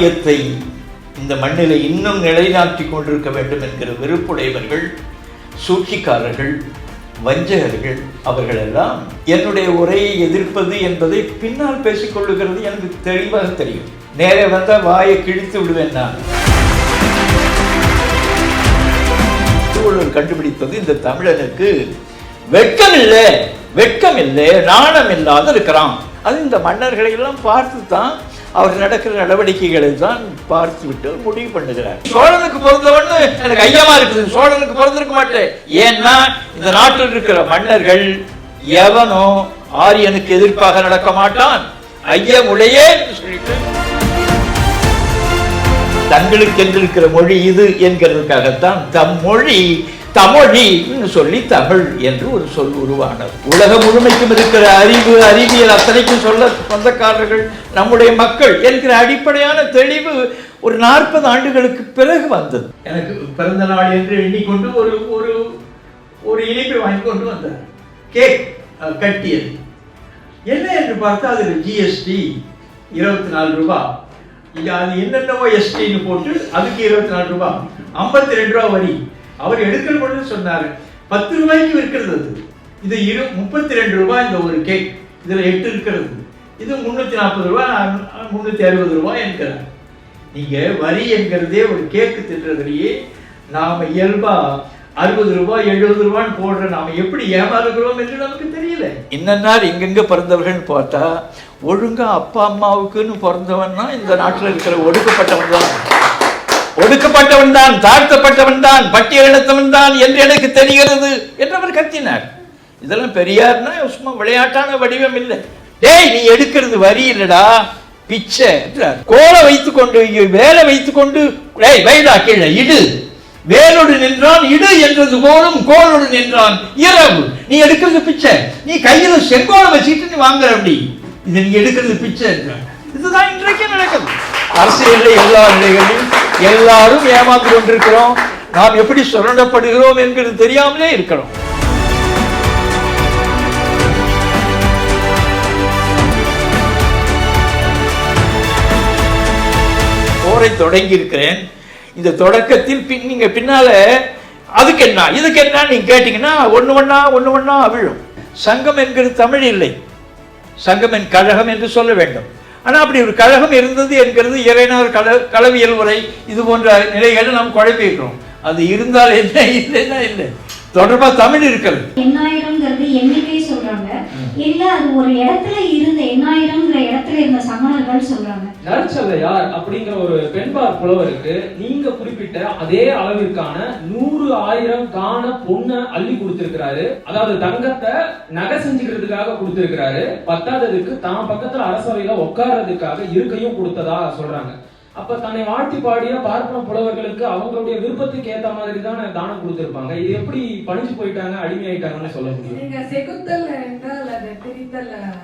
ஆரியத்தை இந்த மண்ணில் இன்னும் நிலைநாட்டி கொண்டிருக்க வேண்டும் என்கிற வெறுப்புடையவர்கள் சூழ்ச்சிக்காரர்கள் வஞ்சகர்கள் அவர்களெல்லாம் என்னுடைய உரையை எதிர்ப்பது என்பதை பின்னால் பேசிக்கொள்ளுகிறது எனக்கு தெளிவாக தெரியும். நேரே வந்தால் வாயை கிழித்து விடுவேன் நான். திருவள்ளுவர் கண்டுபிடித்தது இந்த தமிழனுக்கு வெட்கம் இல்லை வெட்கம் இல்லை நாணம் இல்லாத இருக்கிறான். அது இந்த மன்னர்களை எல்லாம் பார்த்து தான் அவர் நடக்கிற நடவடிக்கைகளை தான் பார்த்து விட்டு முடிவு பண்ணுகிறார். சோழனுக்கு பிறந்தவன்னு எனக்கு ஐயமா இருக்குது. சோழனுக்கு பிறந்திருக்க மாட்டேன். ஏன்னா இந்த நாட்டில் இருக்கிற மன்னர்கள் எவனோ ஆரியனுக்கு எதிர்ப்பாக நடக்க மாட்டான். ஐயமுடையே சொல்லிட்டு தங்களுக்கு இருக்கிற மொழி இது என்கிறதுக்காகத்தான் தம் மொழி தமிழின்னு சொல்லி தமிழ் என்று ஒரு சொல் உருவானது. உலகம் முழுமைக்கும் இருக்கிற அறிவு அறிவியல் அத்தனைக்கும் சொல்ல சொந்தக்காரர்கள் நம்முடைய மக்கள் என்கிற அடிப்படையான தெளிவு ஒரு நாற்பது ஆண்டுகளுக்கு பிறகு வந்தது. எனக்கு பிறந்த நாள் என்று எண்ணிக்கொண்டு ஒரு ஒரு ஒரு இனிப்பை வாங்கி கொண்டு வந்தார். கேக் கட்டியது. என்ன என்று பார்த்தா அது ஜிஎஸ்டி இருபத்தி நாலு ரூபாய் இது அது என்னென்னவோ எஸ்டின்னு போட்டு அதுக்கு இருபத்தி நாலு ரூபாய் ஐம்பத்தி ரெண்டு ரூபா வரி. அவர் எடுக்கிற பொழுது சொன்னார் பத்து ரூபாய்க்கு விற்கிறது. அது இது இரு முப்பத்தி ரெண்டு ரூபாய் இந்த ஒரு கேக் இதில் எட்டு இருக்கிறது. இது முந்நூற்றி நாற்பது ரூபாய் முந்நூற்றி அறுபது ரூபாய் என்கிறார். நீங்கள் வரி என்கிறதே ஒரு கேக்கு திட்டுறதுலயே நாம் இயல்பா அறுபது ரூபாய் எழுபது ரூபான்னு போடுற நாம் எப்படி ஏமாறுகிறோம் என்று நமக்கு தெரியல. இன்னன்னார் எங்கெங்கே பிறந்தவர்கள்னு பார்த்தா ஒழுங்காக அப்பா அம்மாவுக்குன்னு பிறந்தவன்னா இந்த நாட்டில் இருக்கிற ஒடுக்கப்பட்டவன் தான் ஒடுக்கப்பட்டவன் தான் தாழ்த்தப்பட்டவன் தான் பட்டியலினத்தவன் தான் என்று எனக்கு தெரிகிறது என்று அவர் கத்தினார். இதெல்லாம் பெரியார்னா சும்மா விளையாட்டான வடிவம் இல்லை. டேய் நீ எடுக்கிறது வரி இல்லடா பிச்சை என்றார். கோலை வைத்துக்கொண்டு கொண்டு வேலை வைத்துக்கொண்டு டேய் வைடா கீழே இடு. வேலோடு நின்றான் இடு என்றது போலும் கோலோடு நின்றான் இரவு. நீ எடுக்கிறது பிச்சை. நீ கையில் செங்கோலை வச்சுட்டு நீ வாங்குற அப்படி. இது நீ எடுக்கிறது பிச்சை இதுதான் இன்றைக்கு நடக்குது. அரசியலில் எல்லா நிலைகளிலும் எல்லாரும் ஏமாந்து கொண்டிருக்கிறோம். நாம் எப்படி சுரண்டப்படுகிறோம் என்கிறது தெரியாமலே இருக்கிறோம் போரை தொடங்கி இருக்கிறேன் இந்த தொடக்கத்தில் பின் நீங்க பின்னால அதுக்கு என்ன இதுக்கு என்ன நீங்க கேட்டீங்கன்னா ஒண்ணு ஒன்றா ஒண்ணு ஒன்றா அவிழும் சங்கம் என்கிறது தமிழ் இல்லை. சங்கம் என் கழகம் என்று சொல்ல வேண்டும். ஆனா அப்படி ஒரு கழகம் இருந்தது என்கிறது இறையினர் கல கலவியல் உரை இது போன்ற நிலைகளை நாம் குழப்பிக்கிறோம் அது இருந்தால் என்ன இல்லைன்னா இல்லை. தொடர்பா தமிழ் இருக்கிறது. எண்ணிக்கை சொல்றாங்க. இல்ல அது ஒரு இடத்துல இருந்த எண்ணாயிரம்ங்கிற இடத்துல இருந்த சமணர்கள் சொல்றாங்க. நற்சதையார் அப்படிங்கிற ஒரு பெண்பார் புலவருக்கு நீங்க குறிப்பிட்ட அதே அளவிற்கான நூறு ஆயிரம் காண பொண்ணை அள்ளி கொடுத்திருக்கிறாரு. அதாவது தங்கத்தை நகை செஞ்சுக்கிறதுக்காக கொடுத்திருக்கிறாரு. பத்தாததுக்கு தான் பக்கத்துல அரசவையில உட்கார்றதுக்காக இருக்கையும் கொடுத்ததா சொல்றாங்க. அப்ப தன்னை வாழ்த்தி பாடிய பார்ப்பன புலவர்களுக்கு அவங்களுடைய விருப்பத்துக்கு ஏத்த மாதிரி தானே தானம் கொடுத்திருப்பாங்க. இது எப்படி பணிஞ்சு போயிட்டாங்க அடிமையாயிட்டாங்கன்னு சொல்ல முடியும். நீங்க செகுத்தல் என்றால் அது பிரித்தல் அஹ்,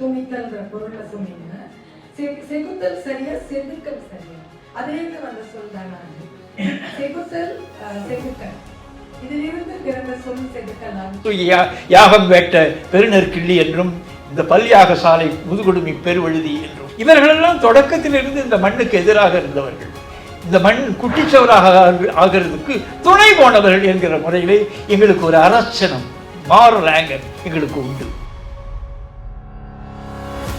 துணித்தல்ன்ற பொருளை சொன்னீங்க. செகுத்தல் சரியா செதுக்கல் சரியா? அதிலிருந்து வந்த சொல் தானா அது? செகுத்தல் யா- யாகம் வேட்ட பெருநர் கிள்ளி என்றும் இந்த பல்யாக சாலை முதுகுடுமி பெருவழுதி என்றும் இவர்களெல்லாம் தொடக்கத்திலிருந்து இந்த மண்ணுக்கு எதிராக இருந்தவர்கள். இந்த மண் குட்டிச்சவராக ஆகிறதுக்கு துணை போனவர்கள் என்கிற முறையிலே எங்களுக்கு ஒரு அரசனம் மாரல் ஆங்கர் எங்களுக்கு உண்டு.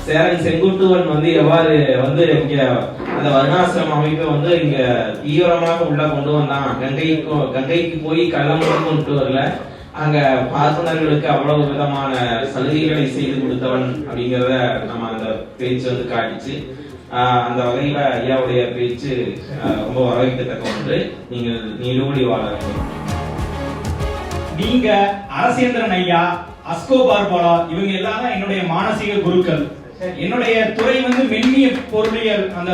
சேரன் செங்குட்டுவன் வந்து எவ்வாறு வந்து இங்க அந்த வருணாசிரம அமைப்பை வந்து இங்க தீவிரமாக உள்ள கொண்டு வந்தான். கங்கைக்கு கங்கைக்கு போய் கள்ளம் கொண்டு வரல. அங்க பார்ப்பனர்களுக்கு அவ்வளவு விதமான சலுகைகளை செய்து கொடுத்தவன் அப்படிங்கிறத நம்ம அந்த பேச்சு வந்து காட்டிச்சு. அந்த வகையில ஐயாவுடைய பேச்சு ரொம்ப வரவேற்கத்தக்க ஒன்று. நீங்கள் நீடூழி வாழ வேண்டும் நீங்க அரசேந்திரன் ஐயா அஸ்கோ பார்பாலா இவங்க எல்லாம் தான் என்னுடைய மானசீக குருக்கள். என்னுடைய துறை வந்து மென்னிய பொருளியல் அந்த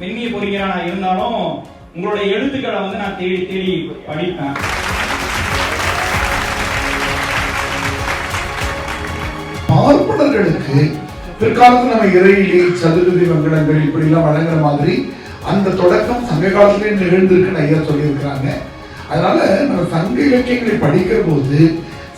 மென்னிய பொறியியலா நான் இருந்தாலும் உங்களுடைய எழுத்துக்களை வந்து நான் தேடி தேடி படிப்பேன். பார்ப்பனர்களுக்கு பிற்காலத்தில் நம்ம இறையிலே சதுர்விதி வங்கடங்கள் இப்படி எல்லாம் வழங்குற மாதிரி அந்த தொடக்கம் சங்க காலத்திலே நிகழ்ந்திருக்குன்னு ஐயா சொல்லியிருக்கிறாங்க. அதனால நம்ம சங்க இலக்கியங்களை படிக்கிற போது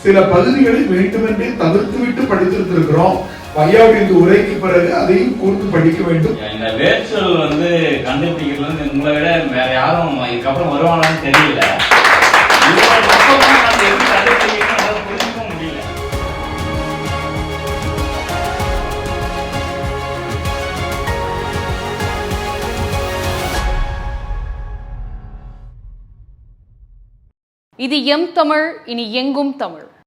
சில பகுதிகளை வேண்டுமென்றே தவிர்த்து விட்டு படித்திருந்திருக்கிறோம். ஐயாவுடைய இந்த உரைக்கு பிறகு அதையும் கூர்ந்து படிக்க வேண்டும். இந்த வேர்ச்சுவல் வந்து கண்டுபிடிக்கிறது வந்து உங்களை விட வேற யாரும் இதுக்கப்புறம் வருவாங்களான்னு தெரியல. இது எம் தமிழ் இனி எங்கும் தமிழ்.